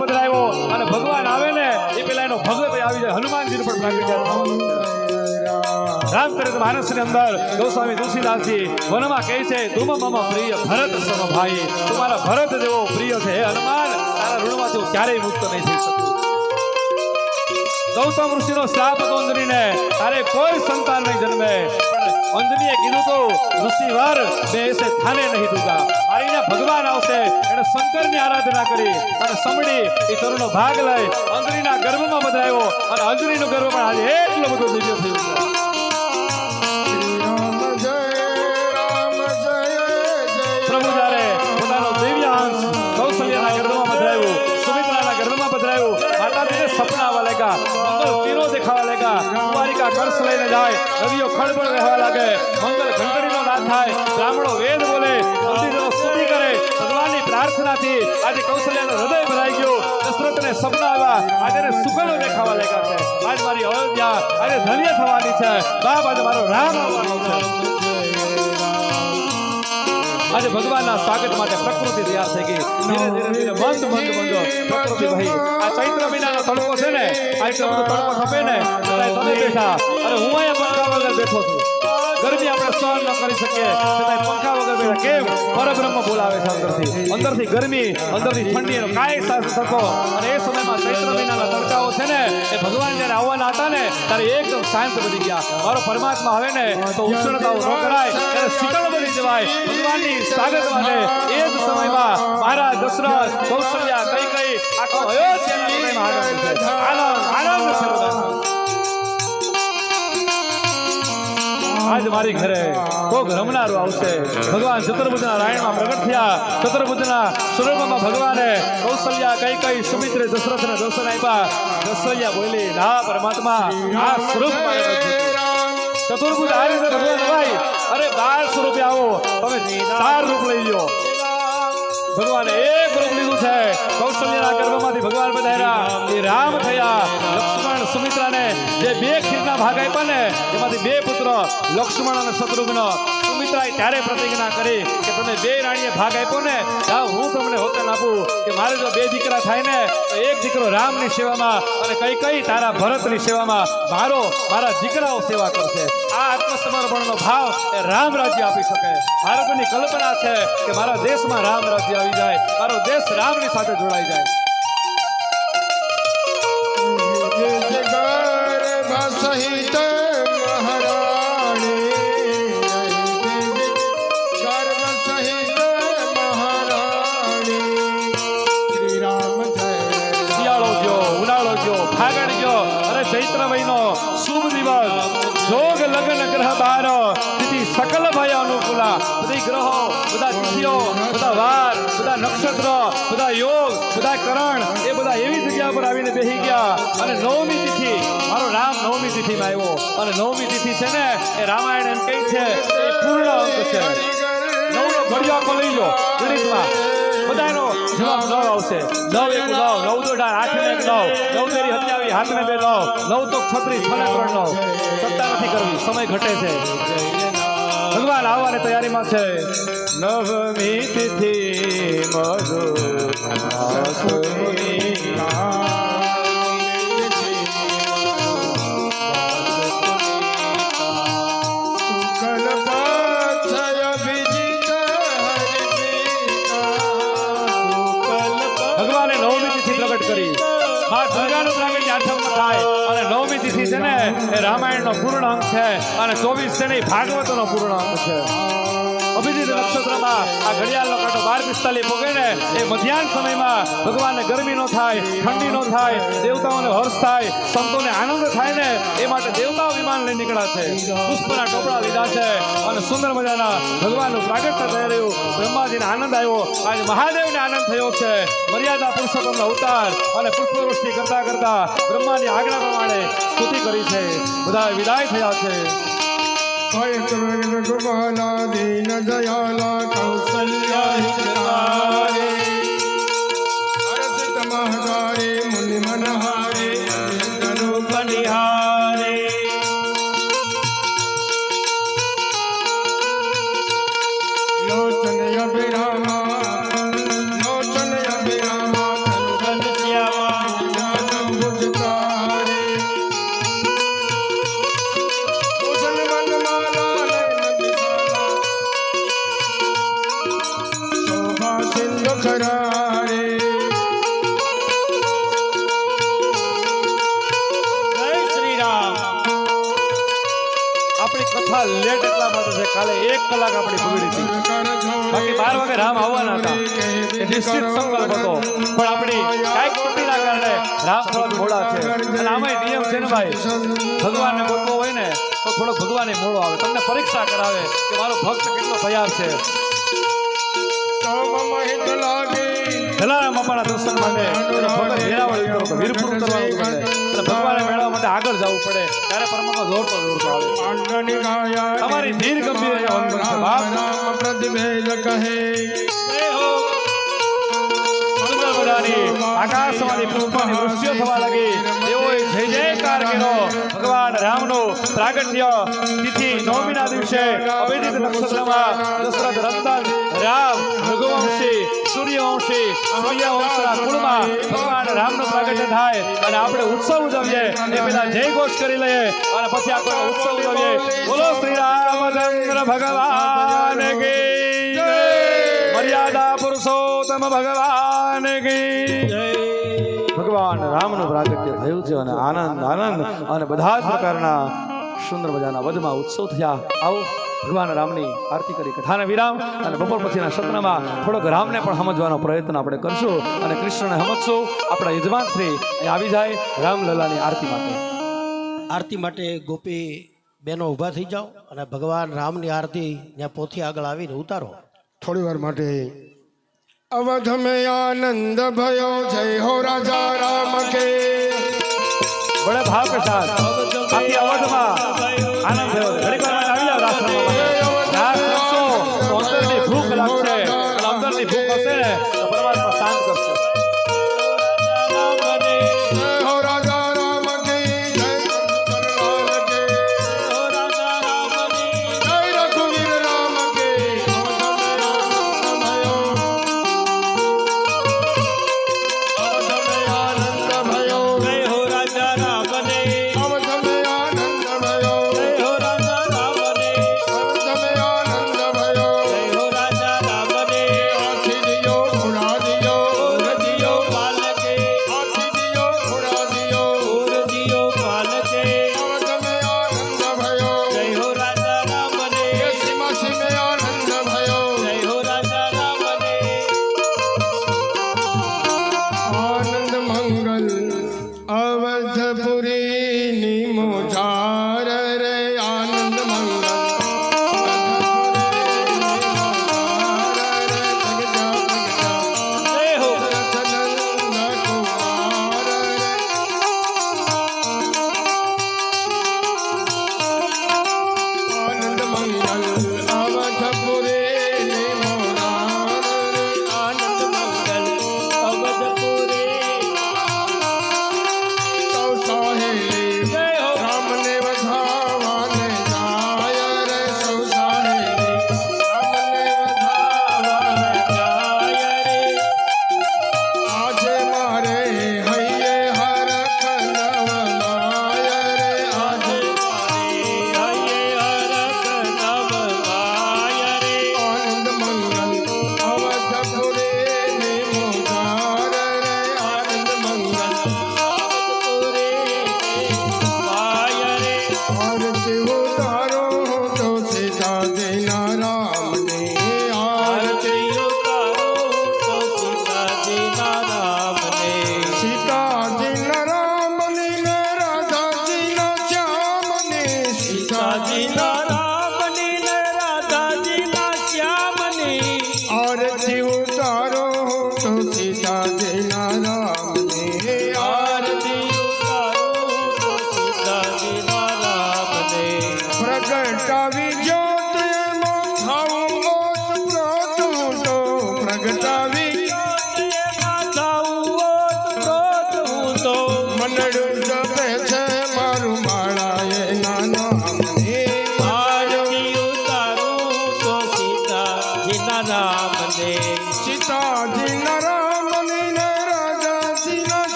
પધરાયો અને ભગવાન આવે ને, એ પેલા એનો ભગત આવી જાય. હનુમાનજી પણ પ્રાગટ જાય રામચરિત માનસની અંદર ગોસ્વામી તુલસીદાસજી વનમાં કહે છે તુમ મમ પ્રિય ભરત સમ ભાઈ. તમારા ભરત જેવો પ્રિય છે હે હનુમાન. તારા ઋણમાં તું ક્યારેય મુક્ત નહીં થઈ શકું. ગૌતમ ઋષિનો શ્રાપ અંજનીને તારે કોઈ સંતાન નહીં જન્મે. અંજનીએ કીધું તો ઋષિવાર બે એસે થાને નહીં દુગા. મારીને ભગવાન આવશે. એને શંકરની આરાધના કરી અને સમડી એ તરુનો ભાગ લઈ અંજનીના ગર્ભમાં બધાયો અને અંજનીનો ગર્ભ પણ આજે એટલો બધો દિવ્ય થયું છે. કુંવારિકા કળશ લઈને જાય. નદીઓ ખળબળ રહેવા લાગે. મંગલ ઘંટડીનો નાદ થાય. બ્રાહ્મણો વેદ બોલે. મંદિરો સ્તુતિ કરે. ભગવાનની પ્રાર્થનાથી આજે કૌશલ્યનું હૃદય ભરાઈ ગયું. દશરથને સપના આવ્યા આજે એને દેખાવા લાગ્યા છે. આજ મારી અયોધ્યા આજે ધન્ય થવાની છે. બાપ આજે મારો રામ આવવાનો આજે ભગવાનના સ્વાગત માટે પ્રકૃતિ તૈયાર થઈ ગઈ. ધીરે ધીરે ધીરે મંદ મંદ મંદ પ્રકૃતિ ભાઈ આ ચૈત્ર મહિનાનો તડકો છે ને, આ એટલો બધો તડકો ખપે ને અને હું અહીંયા બેઠો છું. ગરમી આપણે સહન ન કરી શકીએ. છતાંય પંખા વગર બેઠા કેમ પરબ્રહ્મ બોલાવે છે અંદરથી. અંદરથી ગરમી, અંદરથી ઠંડી એનો કાંઈ સાથ થતો અને એ સમયમાં ચૈત્ર મહિનાના તડકાઓ છે ને, એ ભગવાન જ્યારે આવવાના હતા ને, ત્યારે એકદમ શાંત બની ગયા. મારો પરમાત્મા આવે ને, તો ઉષ્ણતાઓ ન કરાય, ત્યારે શીતળ બની જવાય. ભગવાનની સ્વાગત માટે એ જ સમયમાં મારા દશરથ, કૌશલ્યા કઈ કઈ આખો હયો છે. આનંદ આનંદ છે આજ મારી ઘરે કોક રમનારું આવશે. ભગવાન ચતુર્ભુજના રાયણમાં પ્રગટ થયા. ચતુર્ભુજના સ્વરૂપમાં ભગવાને કૌશલ્યા કઈ કઈ સુમિત્રે દશરથને દર્શન આપ્યા. દશરથ્યા બોલી, ના, પરમાત્મા, આ સ્વરૂપ મારે નથી જોતું." ચતુર્ભુજ આ રીતે ભગવાન ભાઈ અરે, બાર સ્વરૂપે આવો. તમે ચાર રૂપ લઈ લો ભગવાને એક રૂપ લીધું છે. ગર્ભમાંથી ભગવાન પધાર્યા એ રામ થયા. લક્ષ્મણ, સુમિત્રાને જે બે ખીરના ભાગ આપ્યા ને, એમાંથી બે પુત્ર, લક્ષ્મણ અને શત્રુઘ્ન. સુમિત્રાએ ત્યારે પ્રતિજ્ઞા કરી કે તમે બે રાણીએ ભાગ આપ્યો ને જાઓ હું તમને વચન આપું કે મારે જો બે દીકરા થાય ને, તો એક દીકરો રામની સેવામાં અને કઈ કઈ તારા ભરતની સેવામાં મારો, મારા દીકરાઓ સેવા કરશે. આ આત્મસમર્પણનો ભાવ એ રામ રાજ્ય આપી શકે. ભારતની કલ્પના છે કે મારા દેશમાં રામ રાજ્ય આવી જાય, મારો દેશ રામની સાથે જોડાઈ જાય. ચૈત્ર મહિનો શુભ દિવસ. જોગ લગ્ન ગ્રહ બાર તિથિ સકલ ભય અનુકૂલા બધી ગ્રહો, બધા તિથિઓ, બધા વાર, બધા નક્ષત્ર, બધા યોગ, બધા કરણ, એ બધા એવી જગ્યા પર આવીને બેસી ગયા. અને નવમી તિથિ, મારો રામ નવમી તિથિમાં આવ્યો. અને નવમી તિથિ છે ને, એ રામાયણ એમ કહે છે, એ પૂર્ણ અંક છે. નવનો ઘડિયો આખો લઈ લો ગણિતમાં બધાનો જવાબ નવ આવશે. નવ એક નવ નવ તો અઢાર આઠ ને એક નવ. નવ તેરી સત્યાવીસ હાથ ને બે નવ. નવ તો છત્રીસ, છ ને ત્રણ નવ. સત્તા નથી કરવી, સમય ઘટે છે. ભગવાન આવવાની તૈયારીમાં છે. નવમી તિથિ મધુ છે. અને ચોવીસ છે ને એ ભાગવતનો પૂર્ણ અંક છે. અભિજીત નક્ષત્રમાં આ ઘડિયાળનો કાંટો બાર પિસ્તાલીસ પોગે એ મધ્યાહન સમયમાં ભગવાનને ગરમી નો થાય, ઠંડી નો થાય, દેવતાઓને હર્ષ થાય, સંતોને આનંદ થાય ને એ માટે દેવતાઓ વિમાન લઈ નીકળ્યા છે. પુષ્પના કપડા લીધા છે અને સુંદર મજાના ભગવાનનું પ્રાગટ્ય થઈ રહ્યું. બ્રહ્માજીને આનંદ આવ્યો. આજે મહાદેવને આનંદ થયો છે. મર્યાદા પુરુષોત્તમનો અવતાર અને પુષ્પવૃષ્ટિ કરતા કરતા બ્રહ્માની આજ્ઞા પ્રમાણે સ્તુતિ કરી છે. બધા વિદાય થયા છે. કૃપાલા દીન દયાલા કૌશલ્યા કથા લેટ પણ આપણી કાંઈક તૂટીના કારણે રામ છે. અને આમાંય હોય ને, તો મોડો આવે. તમને પરીક્ષા કરાવે કે મારો ભક્ત કેટલો તૈયાર છે. જલારામ બાપાના દર્શન માટે. ભગત ભગવાને આગળ જવું પડે. ત્યારે પરમાત્મા દોડતો આવે. તમારી ધીર ગંભીર કહે ભગવાન રામનો પ્રાગટ્ય તિથિ નવમીના દિવસે અભિજીત નક્ષત્રમાં દશરથ રામ રઘુવંશી સૂર્યવંશી, સૂર્યવંશના કુળમાં ભગવાન રામનું પ્રાગટ્ય થાય અને આપણે ઉત્સવ ઉજવીએ. એ પહેલા જય ઘોષ કરી લઈએ અને પછી આપણે ઉત્સવ ઉજવીએ. બોલો શ્રી રામચંદ્ર ભગવાન કી. મર્યાદા પુરુષોત્તમ ભગવાન જય. ભગવાન રામનું પ્રાગટ્ય થયું છે અને આનંદ આનંદ અને બધા જ પ્રકારના સુંદર મજાના વધમાં ઉત્સવ થયા. આવો ભગવાન રામની આરતી કરી કથાને વિરામ અને બપોર પછીના સત્રમાં થોડોક રામને પણ સમજવાનો પ્રયત્ન આપણે કરશું અને કૃષ્ણને સમજશું. આપણા યજમાન શ્રી અહીં આવી જાય રામલલાની આરતી માટે. આરતી માટે ગોપી બેનો ઊભા થઈ જાઓ અને ભગવાન રામની આરતી ત્યાં પોથી આગળ આવીને ઉતારો. થોડી વાર માટે અવધ આનંદ ભયો જય હો રાજા રામ કે. બડે ભાવ કે સાથ Shaji Nara.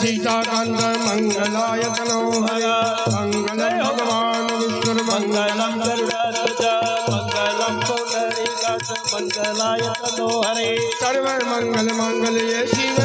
મંગલમ શ્રી સીતાકાંત મંગલાય તનોહર મંગલમ ભગવાન વિષ્ણુ મંગલમ મંગલમ ગરુડધ્વજ મંગલમ પુંડરીકાક્ષ મંગલાય તનો હરે સર્વ મંગલ મંગલ્ય શિવ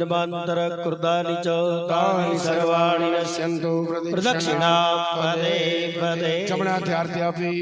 જન્માંતર કૃદાની ચ તાની સર્વાણી નશ્યંતુ પ્રદક્ષિણા પદે પદે જમણાથી આરતી આપી